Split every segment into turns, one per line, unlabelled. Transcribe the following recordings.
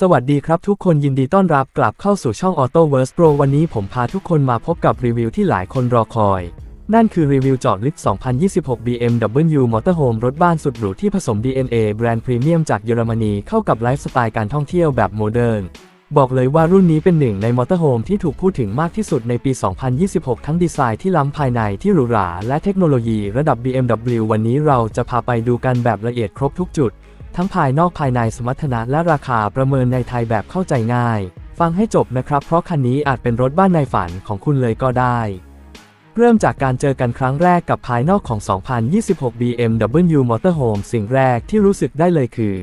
สวัสดีครับทุกคนยินดีต้อนรับกลับเข้าสู่ช่อง AutoVerse Pro วันนี้ผมพาทุกคนมาพบกับรีวิวที่หลายคนรอคอย นั่นคือรีวิวจอดลึก2026 BMW Motorhome รถบ้านสุดหรูที่ผสม DNA แบรนด์พรีเมียมจากเยอรมนีเข้ากับไลฟ์สไตล์การท่องเที่ยวแบบโมเดิร์นบอกเลยว่ารุ่นนี้เป็นหนึ่งในมอเตอร์โฮมที่ถูกพูดถึงมากที่สุดในปี 2026 ทั้งดีไซน์ที่ล้ำภายในที่หรูหรา และเทคโนโลยีระดับ BMW วันนี้เราจะพาไปดูกันแบบละเอียดครบทุกจุด ทั้งภายนอกภายในสมรรถนะและราคาประเมินในไทยแบบเข้าใจง่าย ฟังให้จบนะครับ เพราะคันนี้อาจเป็นรถบ้านในฝันของคุณเลยก็ได้ เริ่มจากการเจอกันครั้งแรกกับภายนอกของ 2026 BMW Motorhome สิ่งแรกที่รู้สึกได้เลยคือ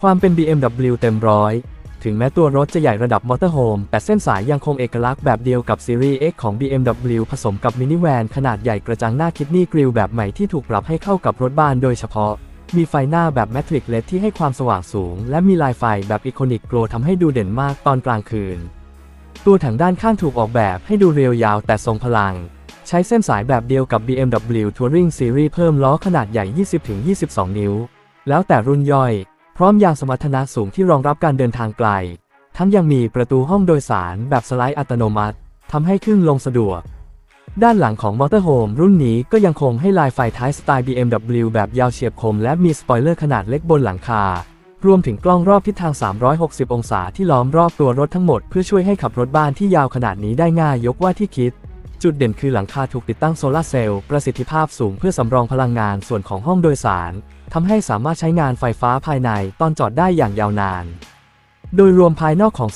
ความเป็น BMW เต็มร้อยถึงแม้ตัวรถจะใหญ่ระดับ Motorhome แต่เส้นสายยังคงเอกลักษณ์แบบเดียวกับซีรีส์ X ของ BMW ผสมกับมินิแวนขนาดใหญ่กระจังหน้าคิดนี่กริลแบบใหม่ที่ถูกปรับให้เข้ากับรถบ้านโดยเฉพาะ มีไฟหน้าแบบแมทริกเลดที่ให้ความสว่างสูง และมีลายไฟแบบอีโคนิกโกลทำให้ดูเด่นมากตอนกลางคืน ตัวถังด้านข้างถูกออกแบบให้ดูเรียวยาวแต่ทรงพลัง ใช้เส้นสายแบบเดียวกับ BMW Touring Series เพิ่มล้อขนาดใหญ่ 20-22 นิ้ว แล้วแต่รุ่นย่อย พร้อมยางสมรรถนะสูงที่รองรับการเดินทางไกล ทั้งยังมีประตูห้องโดยสารแบบสไลด์อัตโนมัติทำให้ขึ้นลงสะดวก ด้านหลังของมอเตอร์โฮมรุ่นนี้ก็ยังคงให้ลายไฟท้ายสไตล์ BMW แบบยาวเฉียบคม และมีสปอยเลอร์ขนาดเล็กบนหลังคา รวมถึงกล้องรอบทิศทาง 360 องศาที่ล้อมรอบตัวรถทั้งหมด เพื่อช่วยให้ขับรถบ้านที่ยาวขนาดนี้ได้ง่ายยกว่าที่คิด จุดเด่นคือหลังคาถูกติดตั้งโซลาร์เซลล์ประสิทธิภาพสูงเพื่อสำรองพลังงานส่วนของห้องโดยสารทำให้สามารถใช้งานไฟฟ้าภายในตอนจอดได้อย่างยาวนาน โดยรวมภายนอกของ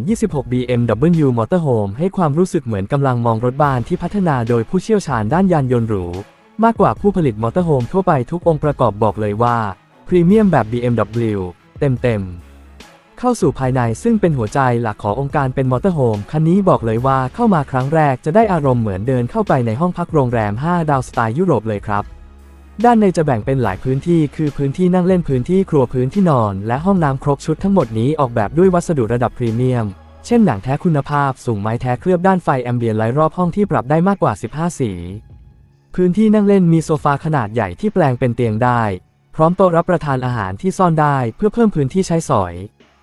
2026 BMW Motorhome ให้ความรู้สึกเหมือนกำลังมองรถบ้านที่พัฒนาโดยผู้เชี่ยวชาญด้านยานยนต์หรู มากกว่าผู้ผลิตมอเตอร์โฮมทั่วไปทุกองค์ประกอบบอกเลยว่า พรีเมียมแบบ BMW เต็มๆ เข้าสู่ภายในซึ่งเป็นหัวใจหลักขององค์การเป็นมอเตอร์โฮมคันนี้บอกเลยว่าเข้ามาครั้งแรกจะได้อารมณ์เหมือนเดินเข้าไปในห้องพักโรงแรม 5 ดาวสไตล์ยุโรปเลยครับ ด้านในจะแบ่งเป็นหลายพื้นที่ คือพื้นที่นั่งเล่นพื้นที่ครัวพื้นที่นอน และห้องน้ำครบชุดทั้งหมดนี้ออกแบบด้วยวัสดุระดับพรีเมียม เช่นหนังแท้คุณภาพ สูงไม้แท้เคลือบด้านไฟแอมเบียนไลท์รอบห้องที่ปรับได้มากกว่า 15 สี พื้นที่นั่งเล่นมีโซฟาขนาดใหญ่ที่แปลงเป็นเตียงได้ พร้อมโต๊ะรับประทานอาหารที่ซ่อนได้ เพื่อเพิ่มพื้นที่ใช้สอย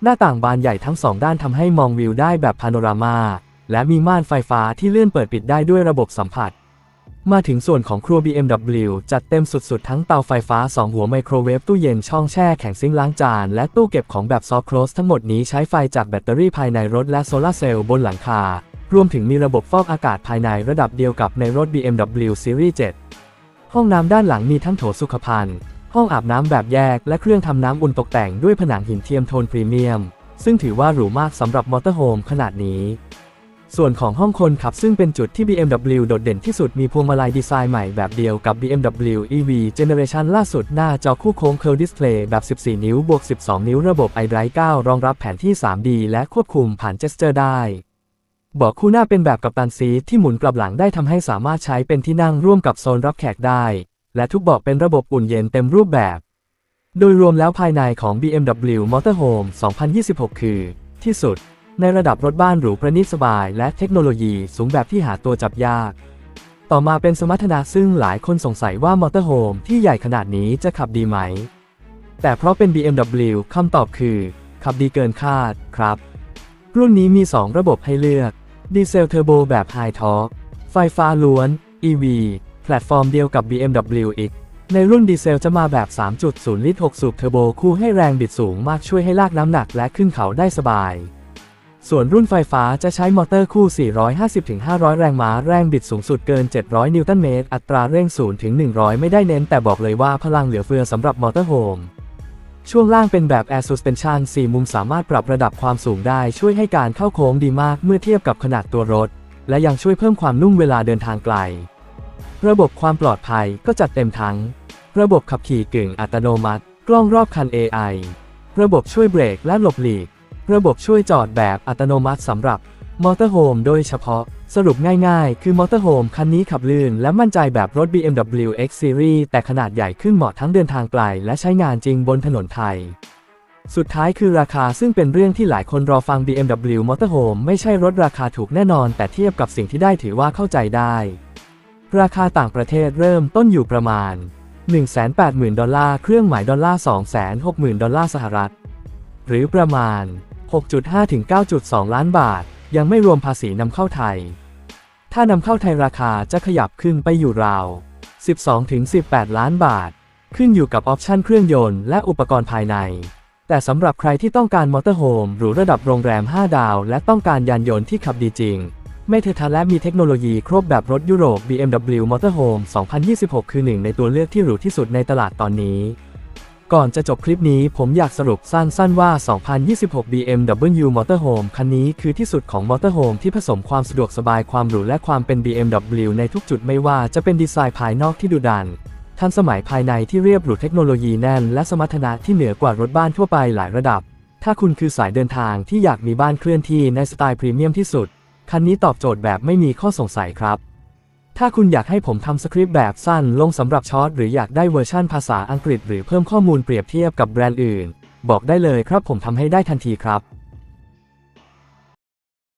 หน้าต่างบานใหญ่ทั้งสองด้านทำให้มองวิวได้แบบพาโนรามาและมีม่านไฟฟ้าที่เลื่อนเปิดปิดได้ด้วยระบบสัมผัส มาถึงส่วนของครัว BMW จัดเต็มสุดๆ ทั้งเตาไฟฟ้า 2 หัวไมโครเวฟตู้เย็นช่องแช่แข็งซิงค์ล้างจาน และตู้เก็บของแบบซอฟต์โคลสทั้งหมดนี้ใช้ไฟจากแบตเตอรี่ภายในรถและโซลาเซลล์บนหลังคา รวมถึงมีระบบฟอกอากาศภายในระดับเดียวกับในรถ BMW Series 7 ห้องน้ำด้านหลังมีทั้งโถสุขภัณฑ์ ห้องอาบน้ำแบบแยก และเครื่องทำน้ำอุ่นตกแต่งด้วยผนังหินเทียมโทนพรีเมียม ซึ่งถือว่าหรูมากสำหรับมอเตอร์โฮมขนาดนี้ ส่วนของห้องคนขับซึ่งเป็นจุดที่ BMW โดดเด่นที่สุดมีพวงมาลัยดีไซน์ใหม่แบบเดียวกับ BMW EV Generation ล่าสุดหน้าจอคู่โค้ง Curve Display แบบ 14 นิ้วบวก 12 นิ้วระบบ iDrive 9 รองรับแผนที่ 3D และควบคุมผ่าน Gesture ได้เบาะคู่หน้าเป็นแบบกัปตันซีทที่หมุนกลับหลังได้ทำให้สามารถใช้เป็นที่นั่งร่วมกับโซนรับแขกได้ และทุกเบาะเป็นระบบอุ่นเย็นเต็มรูปแบบ โดยรวมแล้วภายในของ BMW Motorhome 2026 คือ ที่สุด ในระดับรถบ้านหรูประณีตสบาย และเทคโนโลยีสูงแบบที่หาตัวจับยาก ต่อมาเป็นสมรรถนะซึ่งหลายคนสงสัยว่ามอเตอร์โฮมที่ใหญ่ขนาดนี้จะขับดีไหม แต่เพราะเป็น BMW คำตอบคือ ขับดีเกินคาดครับ รุ่นนี้มี 2 ระบบให้เลือกดีเซลเทอร์โบแบบไฮทอร์กไฟฟ้าล้วน EV แพลตฟอร์มเดียวกับ BMW อีกในรุ่นดีเซลจะมาแบบ 3.0 ลิตร 6 สูบเทอร์โบคู่ให้แรงบิดสูงมากช่วยให้ลากน้ำหนักและขึ้นเขาได้สบาย ส่วนรุ่นไฟฟ้าจะใช้มอเตอร์คู่ 450-500 แรงม้า แรงบิดสูงสุดเกิน 700 นิวตันเมตร อัตราเร่ง0ถึง100 ไม่ได้เน้นแต่บอกเลยว่าพลังเหลือเฟือสำหรับมอเตอร์โฮม ช่วงล่างเป็นแบบ Air Suspension 4 มุมสามารถปรับระดับความสูงได้ ช่วยให้การเข้าโค้งดีมากเมื่อเทียบกับขนาดตัวรถ และยังช่วยเพิ่มความนุ่มเวลาเดินทางไกล ระบบความปลอดภัยก็จัดเต็มทั้ง ระบบขับขี่กึ่งอัตโนมัติ กล้องรอบคัน AI ระบบช่วยเบรกและหลบหลีก ระบบช่วยจอดแบบอัตโนมัติสำหรับมอเตอร์โฮมโดยเฉพาะ สรุปง่ายๆ คือมอเตอร์โฮมคันนี้ขับลื่นและมั่นใจแบบรถ BMW X Series แต่ขนาดใหญ่ขึ้นเหมาะทั้งเดินทางไกลและใช้งานจริงบนถนนไทย สุดท้ายคือราคาซึ่งเป็นเรื่องที่หลายคนรอฟัง BMW Motorhome ไม่ใช่รถราคาถูกแน่นอน แต่เทียบกับสิ่งที่ได้ถือว่าเข้าใจได้ ราคาต่างประเทศเริ่มต้นอยู่ประมาณ 180,000 ดอลลาร์ เครื่องหมายดอลลาร์ 260,000 ดอลลาร์สหรัฐ หรือประมาณ 6.5ถึง9.2 ล้านบาท ยังไม่รวมภาษีนำเข้าไทย ถ้านำเข้าไทยราคาจะขยับขึ้นไปอยู่ราว 12ถึง18 ล้านบาท ขึ้นอยู่กับออปชันเครื่องยนต์และอุปกรณ์ภายใน แต่สำหรับใครที่ต้องการมอเตอร์โฮมหรือระดับโรงแรม 5 ดาว และต้องการยานยนต์ที่ขับดีจริง ไม่เททันและมีเทคโนโลยีครบแบบรถยุโรป BMW Motorhome 2026 คือหนึ่งในตัวเลือกที่หรูที่สุดในตลาดตอนนี้ ก่อนจะจบคลิปนี้ผมอยากสรุปสั้นๆว่า 2026 BMW Motorhome คันนี้คือที่สุดของ Motorhome ที่ผสมความสะดวกสบายความหรูและความเป็น BMW ในทุกจุดไม่ว่าจะเป็นดีไซน์ภายนอกที่ดุดัน ทันสมัยภายในที่เรียบหรูเทคโนโลยีแน่น และสมรรถนะที่เหนือกว่ารถบ้านทั่วไปหลายระดับ ถ้าคุณคือสายเดินทางที่อยากมีบ้านเคลื่อนที่ในสไตล์พรีเมียมที่สุด คันนี้ตอบโจทย์แบบไม่มีข้อสงสัยครับ ถ้าคุณอยากให้ผมทำสคริปต์แบบสั้นลงสำหรับช็อตหรืออยากได้เวอร์ชั่นภาษาอังกฤษ หรือเพิ่มข้อมูลเปรียบเทียบกับแบรนด์อื่น บอกได้เลยครับผมทำให้ได้ทันทีครับ